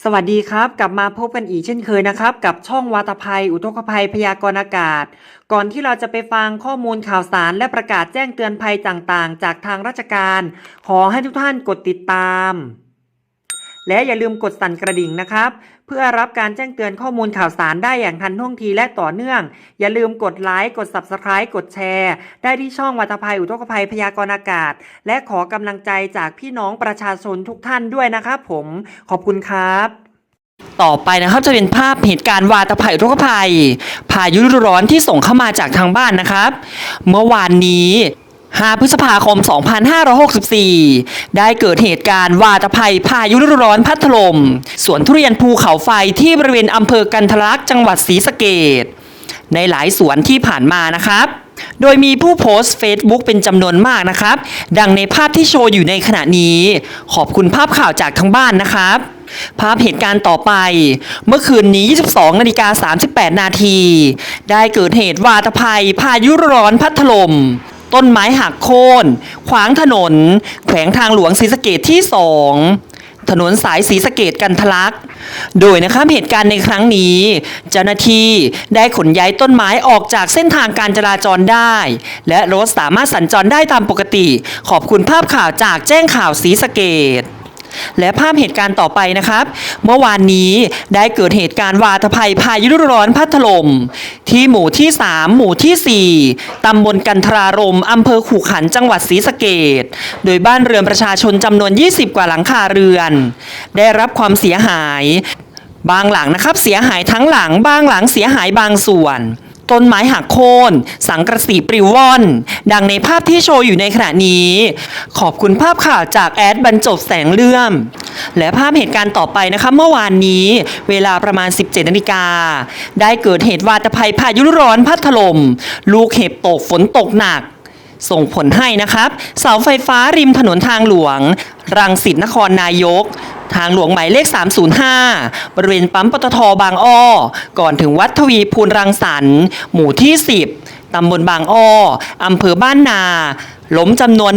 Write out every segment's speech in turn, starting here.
สวัสดีครับ กลับมาพบกันอีกเช่นเคยนะครับ กับช่องวาตภัย อุทกภัยพยากรณ์อากาศ ก่อนที่เราจะไปฟังข้อมูลข่าวสารและประกาศแจ้งเตือนภัยต่างๆ จากทางราชการ ขอให้ทุกท่านกดติดตาม และอย่าลืมกดสั่นกระดิ่งนะครับ พื่อรับการแจ้งเตือนข้อมูลข่าวสารได้อย่างทันท่วงทีและต่อเนื่อง อย่าลืมกดไลค์กด Subscribe กดแชร์ ได้ที่ช่องวัตภัยอุทกภัยพยากรณ์อากาศ และขอกำลังใจจากพี่น้องประชาชนทุกท่านด้วยนะครับผมขอบคุณครับต่อไปนะครับจะเป็นภาพเหตุการณ์วาตภัยอุกภัย พายุร้อนที่ส่งเข้ามาจากทางบ้านนะครับ เมื่อวานนี้ 5 พฤษภาคม 2564 ได้เกิดเหตุการณ์วาตภัยพายุฤดูร้อนพัดถล่มสวนทุเรียนภูเขาไฟที่บริเวณอำเภอกันทลักษ์จังหวัดศรีสะเกดในหลายสวนที่ผ่านมานะครับ โดยมีผู้โพสต์ Facebook เป็นจำนวนมากนะครับ ดังในภาพที่โชว์อยู่ในขณะนี้ ขอบคุณภาพข่าวจากทางบ้านนะครับ ภาพเหตุการณ์ต่อไป เมื่อคืนนี้ 22นาฬิกา38 นาที ได้เกิดเหตุวาตภัยพายุร้อนพัดถล่ม ต้นไม้หักโค่นขวางถนน แขวงทางหลวงศรีสะเกดที่สองถนนสายศรีสะเกดกันทะลัก โดยนะครับเหตุการณ์ในครั้งนี้ เจ้าหน้าที่ได้ขนย้ายต้นไม้ออกจากเส้นทางการจราจรได้ และรถสามารถสัญจรได้ตามปกติ ขอบคุณภาพข่าวจากแจ้งข่าวศรีสะเกด และภาพเหตุการณ์ต่อไปนะครับ เมื่อวานนี้ได้เกิดเหตุการณ์วาตภัยพายุฤดูร้อนพัดถล่มที่หมู่ที่ 3 หมู่ที่ 4 ตำบลกันทรารมอำเภอขู่ขันจังหวัดศรีสะเกดโดยบ้านเรือนประชาชนจำนวน 20 กว่าหลังคาเรือน ได้รับความเสียหาย บางหลังนะครับเสียหายทั้งหลัง บางหลังเสียหายบางส่วน ต้นไม้หักโค่นสังกระสีปลิวว่อน ดังในภาพที่โชว์อยู่ในขณะนี้ ขอบคุณภาพข่าวจากแอดบรรจบแสงเลื่อม และภาพเหตุการณ์ต่อไปนะคะ เมื่อวานนี้ เวลาประมาณ 17นาฬิกาได้เกิดเหตุวาตภัยพายุร้อนพัดถล่มลูกเห็บตกฝนตกหนัก ส่งผลให้นะครับ เสาไฟฟ้าริมถนนทางหลวง รังสิตนครนายก ทางหลวงหมายเลข 305 บริเวณปั๊มปตทบางอ้อ ก่อนถึงวัดทวีภูลรังสรรค์หมู่ที่ 10 ตำบลบางอ้อ อำเภอบ้านนา ล้มจำนวน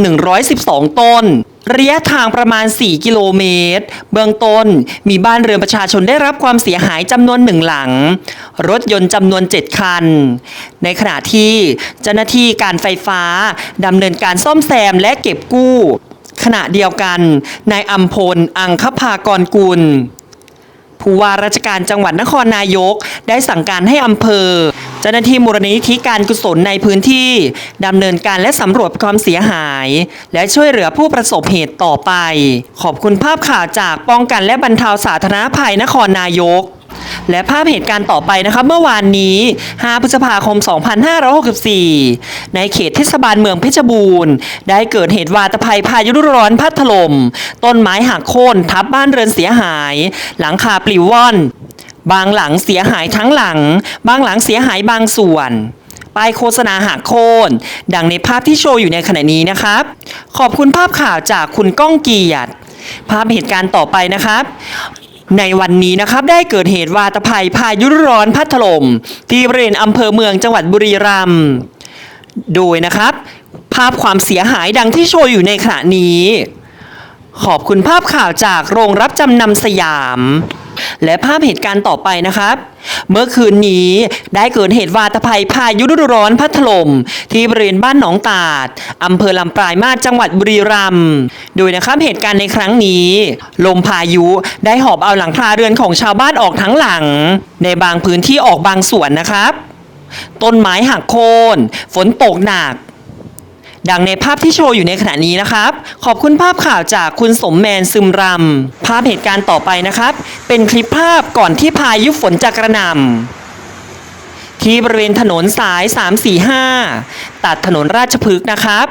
112 ต้น ระยะทางประมาณ 4 กิโลเมตร เบื้องต้นมีบ้านเรือนประชาชนได้รับความเสียหายจำนวนหนึ่งหลัง รถยนต์จำนวน 7 คัน ในขณะที่เจ้าหน้าที่การไฟฟ้าดำเนินการซ่อมแซมและเก็บกู้ ขณะเดียวกันนายอัมพล อังคภากรกุลผู้ว่าราชการจังหวัดนครนายกได้สั่งการให้อำเภอ จ้าหน้าที่มูลนิธิการกุศลในพื้นที่ดำเนินการและสำรวจความเสียหาย และช่วยเหลือผู้ประสบเหตุต่อไป ขอบคุณภาพข่าวจากป้องกันและบรรเทาสาธารณภัยนครนายกและภาพเหตุการณ์ต่อไปนะคะเมื่อวานนี้ 5 พฤษภาคม 2564 ในเขตเทศบาลเมืองเพชรบูรณ์ ได้เกิดเหตุวาตภัยพายุฤดูร้อนพัดถล่ม ต้นไม้หักโค่นทับบ้านเรือนเสียหาย หลังคาปลิวว่อน บางหลังเสียหายทั้งหลัง บางหลังเสียหายบางส่วน ป้ายโฆษณาหักโค่นดังในภาพที่โชว์อยู่ในขณะนี้นะครับ ขอบคุณภาพข่าวจากคุณก้องเกียรติ ภาพเหตุการณ์ต่อไปนะครับในวันนี้นะครับได้เกิดเหตุวาตภัยพายุร้อนพัดถล่มที่บริเวณอำเภอเมืองจังหวัดบุรีรัมย์โดยนะครับ ภาพความเสียหายดังที่โชว์อยู่ในขณะนี้ ขอบคุณภาพข่าวจากโรงรับจำนำสยาม และภาพเหตุการณ์ต่อไปนะครับ เมื่อคืนนี้ได้เกิดเหตุวาตภัยพายุฤดูร้อนพัดถล่มที่บริเวณบ้านหนองตาดอำเภอลำปลายมาศจังหวัดบุรีรัมย์โดยนะครับเหตุการณ์ในครั้งนี้ ลมพายุได้หอบเอาหลังคาเรือนของชาวบ้านออกทั้งหลัง ในบางพื้นที่ออกบางส่วนนะครับ ต้นไม้หักโค่นฝนตกหนัก ดังในภาพที่โชว์อยู่ในขณะนี้นะครับ ขอบคุณภาพข่าวจากคุณสมแมนซึมรำภาพเหตุการณ์ต่อไปนะครับ เป็นคลิปภาพก่อนที่พายุฝนจะกระหน่ำที่บริเวณถนนสาย 345 ตัดถนนราชพฤกษ์นะครับ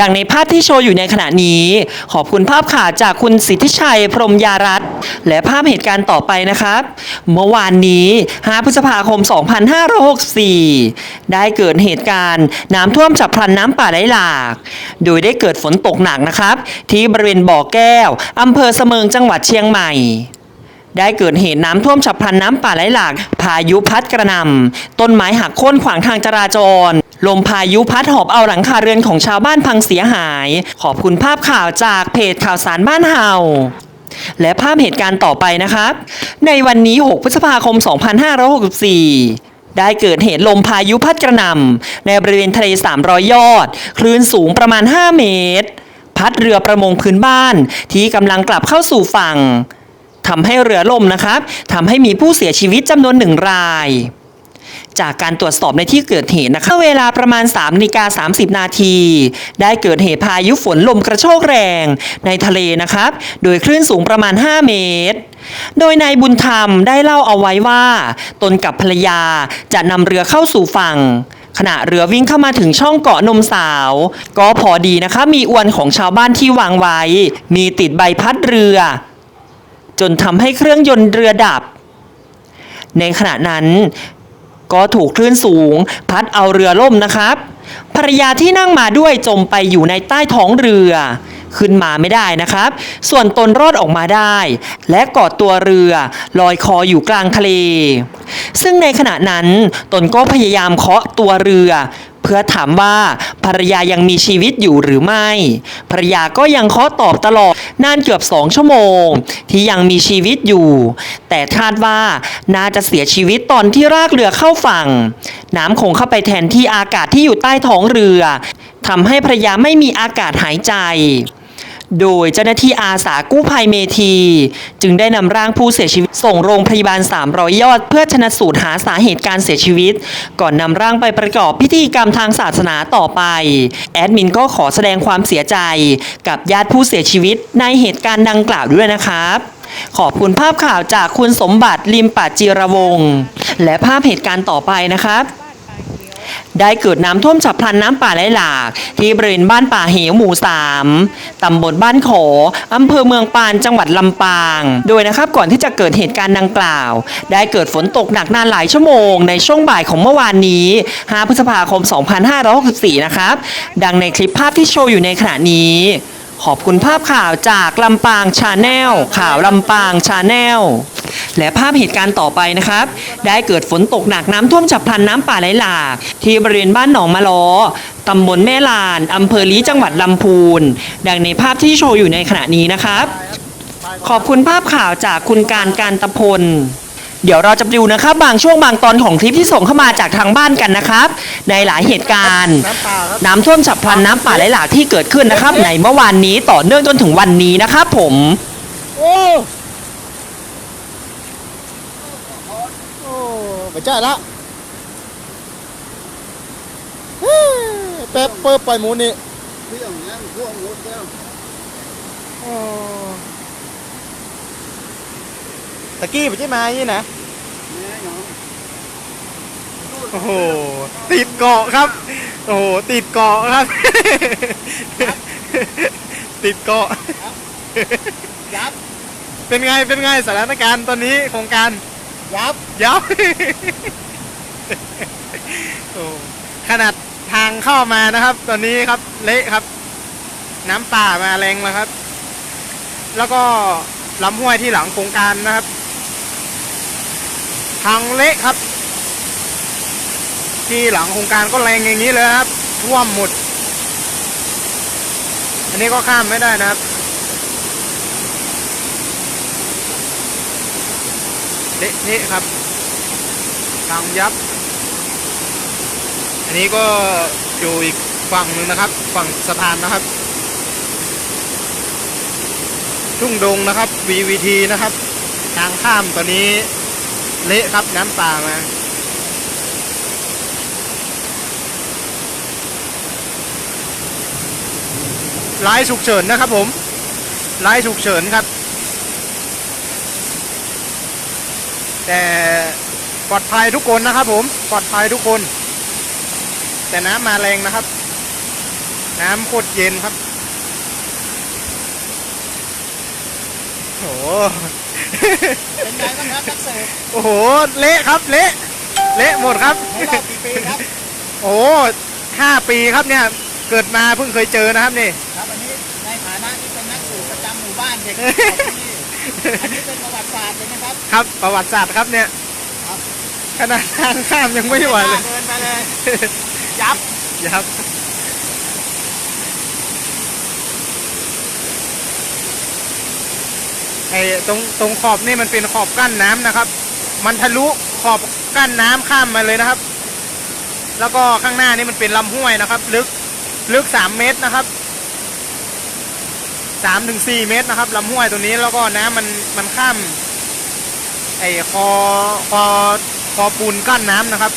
ดังในภาพที่โชว์อยู่ในขณะนี้ ขอบคุณภาพข่าวจากคุณสิทธิชัยพรมยารัตน์และภาพเหตุการณ์ต่อไปนะครับ เมื่อวานนี้ 5 พฤษภาคม 2564 ได้เกิดเหตุการณ์น้ำท่วมฉับพลันน้ำป่าไหลหลาก โดยได้เกิดฝนตกหนักนะครับ ที่บริเวณบ่อแก้วอำเภอเสมิงจังหวัดเชียงใหม่ ได้เกิดเหตุน้ำท่วมฉับพลันน้ำป่าไหลหลาก พายุพัดกระนำต้นไม้หักโค่นขวางทางจราจร ลมพายุพัดหอบเอาหลังคาเรือนของชาวบ้านพังเสียหาย ขอบคุณภาพข่าวจากเพจข่าวสารบ้านเฮาและภาพเหตุการณ์ต่อไปนะครับ ในวันนี้ 6 พฤษภาคม 2564ได้เกิดเหตุลมพายุพัดกระหน่ำในบริเวณทะเล 300 ยอด คลื่นสูงประมาณ 5 เมตร พัดเรือประมงพื้นบ้านที่กำลังกลับเข้าสู่ฝั่ง ทำให้เรือล่มนะครับทำให้มีผู้เสียชีวิตจำนวนหนึ่งราย จากการตรวจสอบในที่เกิดเหตุนะคะเวลาประมาณ3นาฬิกา30 นาที ได้เกิดเหตุพายุฝนลมกระโชกแรงในทะเลนะครับ โดยคลื่นสูงประมาณ 5 เมตรโดยนายบุญธรรมได้เล่าเอาไว้ว่า ตนกับภรรยาจะนำเรือเข้าสู่ฝั่ง ขณะเรือวิ่งเข้ามาถึงช่องเกาะนมสาว ก็พอดีนะคะ มีอวนของชาวบ้านที่วางไว้ มีติดใบพัดเรือ จนทำให้เครื่องยนต์เรือดับ ในขณะนั้นก็ถูกคลื่นสูง พัดเอาเรือล่มนะครับ ภรรยาที่นั่งมาด้วยจมไปอยู่ในใต้ท้องเรือ ขึ้นมาไม่ได้นะครับ ส่วนตนรอดออกมาได้ และกอดตัวเรือลอยคออยู่กลางทะเล ซึ่งในขณะนั้นตนก็พยายามเคาะตัวเรือเพื่อถามว่าภรรยายังมีชีวิตอยู่หรือไม่ ภรรยาก็ยังเคาะตอบตลอดนานเกือบสองชั่วโมง ที่ยังมีชีวิตอยู่ แต่คาดว่าน่าจะเสียชีวิตตอนที่รากเรือเข้าฝั่ง น้ำคงเข้าไปแทนที่อากาศที่อยู่ใต้ท้องเรือทำให้ภรรยาไม่มีอากาศหายใจ โดยเจ้าหน้าที่อาสากู้ภัยเมทีจึงได้นำร่างผู้เสียชีวิต ส่งโรงพยาบาล 300 ยอด เพื่อชนะสูตรหาสาเหตุการเสียชีวิต ก่อนนำร่างไปประกอบพิธีกรรมทางศาสนาต่อไป แอดมินก็ขอแสดงความเสียใจ กับญาติผู้เสียชีวิตในเหตุการณ์ดังกล่าวด้วยนะครับขอบคุณภาพข่าวจากคุณสมบัติลิมปัจจิรวงศ์และภาพเหตุการณ์ต่อไปนะครับ ได้เกิดน้ำท่วมฉับพลันน้ำป่าไหลหลาก ที่บริเวณบ้านป่าเหวหมู่สามตำบลบ้านขออำเภอเมืองปานจังหวัดลำปาง โดยนะครับก่อนที่จะเกิดเหตุการณ์ดังกล่าว ได้เกิดฝนตกหนักนานหลายชั่วโมง ในช่วงบ่ายของเมื่อวานนี้ 5 พฤษภาคม 2564 นะครับ ดังในคลิปภาพที่โชว์อยู่ในขณะนี้ ขอบคุณภาพข่าวจากลำปางชาแนลข่าวลำปางชาแนลและภาพเหตุการณ์ต่อไปนะครับ ได้เกิดฝนตกหนักน้ำท่วมฉับพลันน้ำป่าไหลหลาก ที่บริเวณบ้านหนองมะล้อตำบลแม่ลานอำเภอลี้จังหวัดลำพูน ดังในภาพที่โชว์อยู่ในขณะนี้นะครับ ขอบคุณภาพข่าวจากคุณการการตะพล เดี๋ยวเราจะไปดูนะครับบางช่วงบางตอนของคลิปที่ส่งเข้ามาจากทางบ้านกันนะครับ ในหลายเหตุการณ์ น้ำป่าท่วมฉับพลันน้ำป่าไหลหลากที่เกิดขึ้นนะครับ ในเมื่อวานนี้ต่อเนื่องจนถึงวันนี้นะครับผมโอ้โอ้ไม่ใช่ละเฮ้ยเป๊ปเปิดปล่อยหมูนี่เรื่องนี้พวกหมดแล้วโอ้ ตะกี้ไปใช่ไหมนี่นะแม่เนาะโอ้โหติดเกาะครับ โอ้โหติดเกาะครับ ติดเกาะยับเป็นไงเป็นไงสถานการณ์ตอนนี้โครงการยับยับโอ้ขนาดทางเข้ามานะครับ ตอนนี้ครับเละครับ น้ำป่ามาแรงแล้วครับ แล้วก็ลำห้วยที่หลังโครงการนะครับ ทางเละครับ ที่หลังโครงการก็แรงอย่างนี้เลยครับ ท่วมหมด อันนี้ก็ข้ามไม่ได้นะครับเละเทะครับทางยับ อันนี้ก็อยู่อีกฝั่งหนึ่งนะครับ ฝั่งสะพานนะครับ ทุ่งดงนะครับ VVT นะครับ ทางข้ามตอนนี้ เละครับน้ำป่ามาไลน์ฉุกเฉินนะครับผมไลน์ฉุกเฉินครับ แต่ปลอดภัยทุกคนนะครับ ผมปลอดภัยทุกคน แต่น้ำมาแรงนะครับ น้ำโคตรเย็นครับโอ้โห เป็นไงบ้างครับนักเสิร์ฟโอ้โห เละครับ เละ เละหมดครับ ในรอบกี่ปีครับ โอ้โหห้าปีครับเนี่ย เกิดมาเพิ่งเคยเจอนะครับนี่ ครับอันนี้ในฐานะที่เป็นนักสืบประจำหมู่บ้านเด็กของที่นี่อันนี้เป็นประวัติศาสตร์เลยนะครับ ครับ ประวัติศาสตร์ครับเนี่ยครับ ขนาดทางข้ามยังไม่ไหวเลย เดินมาเลย ยับครับ ไอ้ตรงตรงขอบนี่มันเป็นขอบกั้นน้ำนะครับ มันทะลุขอบกั้นน้ำข้ามมาเลยนะครับ แล้วก็ข้างหน้านี่มันเป็นลำห้วยนะครับ ลึกลึกสามเมตรนะครับสามถึงสี่เมตรนะครับลำห้วยตัวนี้แล้วก็น้ำมันมันข้ามไอ้คอคอคอปูนกั้นน้ำนะครับ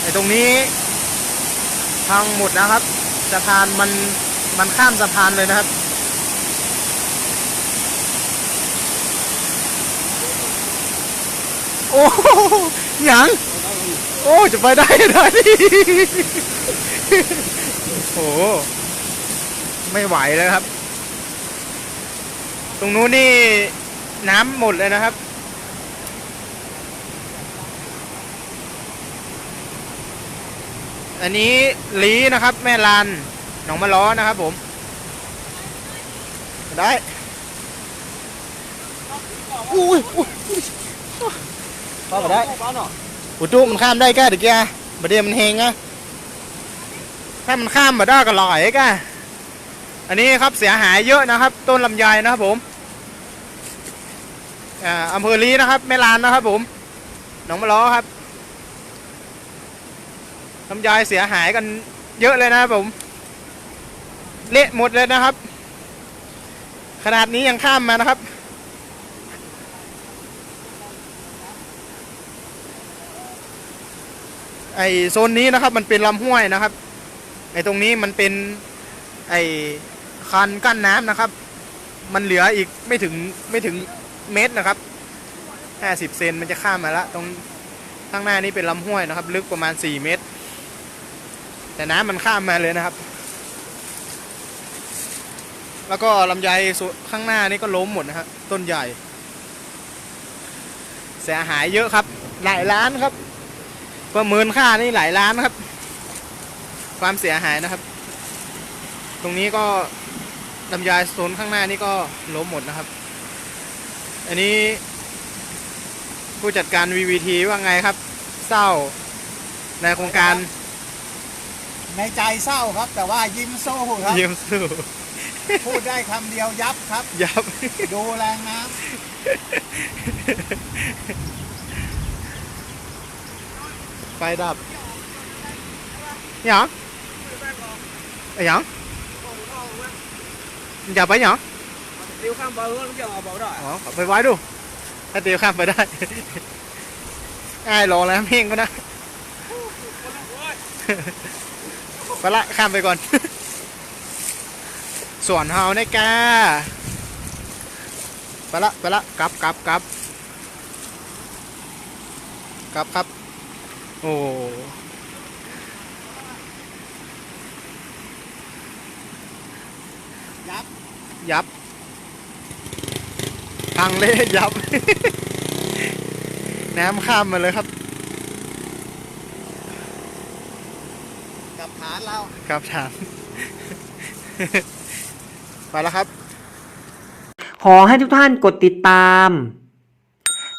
ไอ้ตรงนี้พังหมดนะครับสะพานมันมันข้ามสะพานเลยนะครับ โอ้โหยังโอ้จะไปได้ได้โอ้โหไม่ไหวแล้วครับ ตรงนู้นนี่น้ำหมดเลยนะครับอันนี้ลีนะครับ แม่ลานหนองมะล้อนะครับผม ได้อุ้ยอุ้ย เข้าไปได้อุตุมันข้ามได้ก้าเด็กแกบดเดียวมันเฮงอะถ้ามันข้ามมาได้ก็ลอยก้าอันนี้ครับเสียหายเยอะนะครับ ต้นลำไยนะครับผมอ่าอำเภอลีนะครับแม่ลานนะครับผมหนองมะล้อครับลำไยเสียหายกันเยอะเลยนะครับผม เละหมดเลยนะครับ ขนาดนี้ยังข้ามมานะครับ ไอโซนนี้นะครับมันเป็นลำห้วยนะครับ ไอตรงนี้มันเป็นไอคันกั้นน้ำนะครับ มันเหลืออีกไม่ถึงไม่ถึงเมตรนะครับห้าสิบเซนมันจะข้ามมาละตรงข้างหน้านี้เป็นลำห้วยนะครับ ลึกประมาณสี่เมตร แต่น้ำมันข้ามมาเลยนะครับ แล้วก็ลำไยข้างหน้านี่ก็ล้มหมดนะครับต้นใหญ่ เสียหายเยอะครับหลายล้านครับ ประเมินค่านี่หลายล้านนะครับ ความเสียหายนะครับ ตรงนี้ก็ลำไยโซนข้างหน้านี่ก็ล้มหมดนะครับ อันนี้ ผู้จัดการ VVT ว่าไงครับ เศร้าในโครงการ ในใจเศร้าครับ แต่ว่ายิ้มโซ่ครับ เยี่ยมสู้ พูดได้คำเดียวยับครับ ยับ ดูแรงน้ไฟดับหยังไอ้หยังอย่าไปหยัง tiêu khăm bờ nó giờ bộ rồi อ๋อเอาไปไว้ดูถ้าเตียวข้ามไปได้ง่ายรอแล้วเพ่งก็นะไปละข้ามไปก่อน ส่วนเฮาในกาไปละไปละกลับกลับกลับกลับครับ โอ้ยับ ยับพังเละยับ น้ำข้ามมาเลยครับ กับฐานเราครับถามไปแล้วครับ ขอให้ทุกท่านกดติดตาม